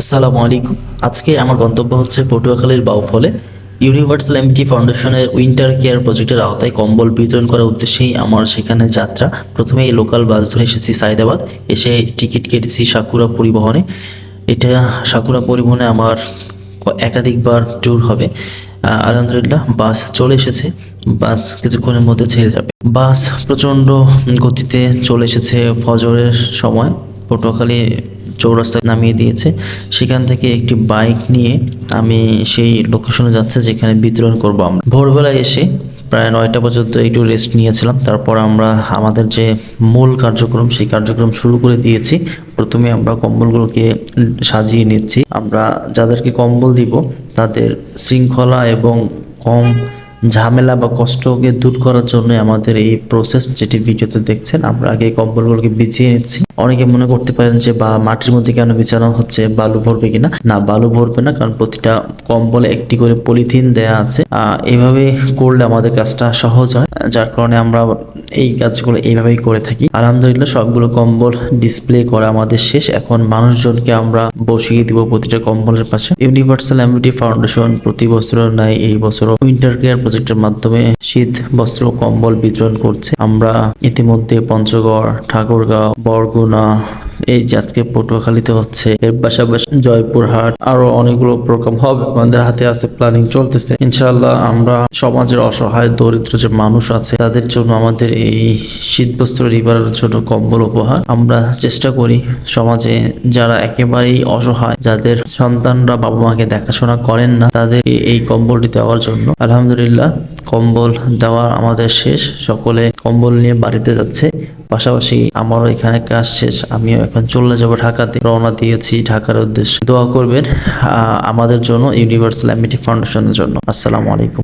আসসালামু আলাইকুম। আজকে আমার গন্তব্য হচ্ছে পটুয়াখালীর বাউফলে। ইউনিভার্সাল এমটি ফাউন্ডেশনের উইন্টার কেয়ার প্রজেক্টের আওতায় কম্বল বিতরণ করার উদ্দেশ্যেই আমার সেখানে যাত্রা। প্রথমে লোকাল বাস ধরে এসেছি সাইদাবাদ। এসে টিকিট কেটেছি সাকুরা পরিবহনে। এটা সাকুরা পরিবহনে আমার একাধিকবার ট্যুর হবে। আলহামদুলিল্লাহ বাস চলে এসেছে। বাস কিছুক্ষণের মধ্যে ছেড়ে যাবে। বাস প্রচণ্ড গতিতে চলে এসেছে ফজরের সময়। পটুয়াখালী চৌরাস্তায় নামিয়ে দিয়েছে। সেখান থেকে একটি বাইক নিয়ে আমি সেই লোকেশনে যাচ্ছে যেখানে বিতরণ করব আমরা। ভোরবেলায় এসে প্রায় নয়টা পর্যন্ত একটু রেস্ট নিয়েছিলাম। তারপর আমরা আমাদের যে মূল কার্যক্রম, সেই কার্যক্রম শুরু করে দিয়েছি। প্রথমে আমরা কম্বলগুলোকে সাজিয়ে নিচ্ছি। আমরা যাদেরকে কম্বল দিব, তাদের শৃঙ্খলা এবং কম ঝামেলা বা কষ্টকে দূর করার জন্য আমাদের এই প্রসেস যেটি ভিডিওতে দেখছেন, আমরা আগে কম্বলগুলোকে বিছিয়ে নিচ্ছি। অনেকে মনে করতে পারেন যে বা মাটির মধ্যে কেন বিছানো হচ্ছে বালু ভরবে কিনা? না বালু ভরবে না কারণ প্রতিটা কম্বলে একটি করে পলিথিন দেয়া আছে। আহ, এইভাবে করলে আমাদের কাজটা সহজ হয়। যার কারণে আমরা এই কাজগুলো এইভাবেই করে থাকি। আলহামদুলিল্লাহ সবগুলো কম্বল ডিসপ্লে করা আমাদের শেষ। এখন মানুষজনকে আমরা বসিয়ে দিব প্রতিটা কম্বলের পাশে। ইউনিভার্সাল এমিউনিটি ফাউন্ডেশন প্রতি বছর ন্যায় এই বছর উইন্টার কেয়ার প্রজেক্টের মাধ্যমে শীত বস্ত্র কম্বল বিতরণ করছে। আমরা ইতিমধ্যে পঞ্চগড় ঠাকুরগাঁও বরগুনা এই যে আজকে পটুয়াখালীতে হচ্ছে, এর পাশাপাশি জয়পুরহাট আরও অনেকগুলো প্রোগ্রাম হবে। আমাদের হাতে আছে প্ল্যানিং চলতেছে। ইনশাআল্লাহ আমরা সমাজের অসহায়, দরিদ্র যে মানুষ আছে, তাদের জন্য আমাদের এই শীত বস্ত্র রিবারের জন্য কম্বল উপহার আমরা চেষ্টা করি সমাজে। যারা একেবারেই অসহায়, যাদের সন্তানরা বাবা মাকে দেখাশোনা করেন না তাদের এই কম্বলটি দেওয়ার জন্য। আলহামদুলিল্লাহ কম্বল দেওয়া আমাদের শেষ। সকলে কম্বল নিয়ে বাড়িতে যাচ্ছে। পাশাপাশি আমারও এখানে কাজ শেষ। আমিও এখন চলে যাব ঢাকাতে। রওনা দিয়েছি ঢাকার উদ্দেশ্যে। দোয়া করবেন আমাদের জন্য ইউনিভার্সাল এমিটি ফাউন্ডেশনের জন্য। আসসালামু আলাইকুম।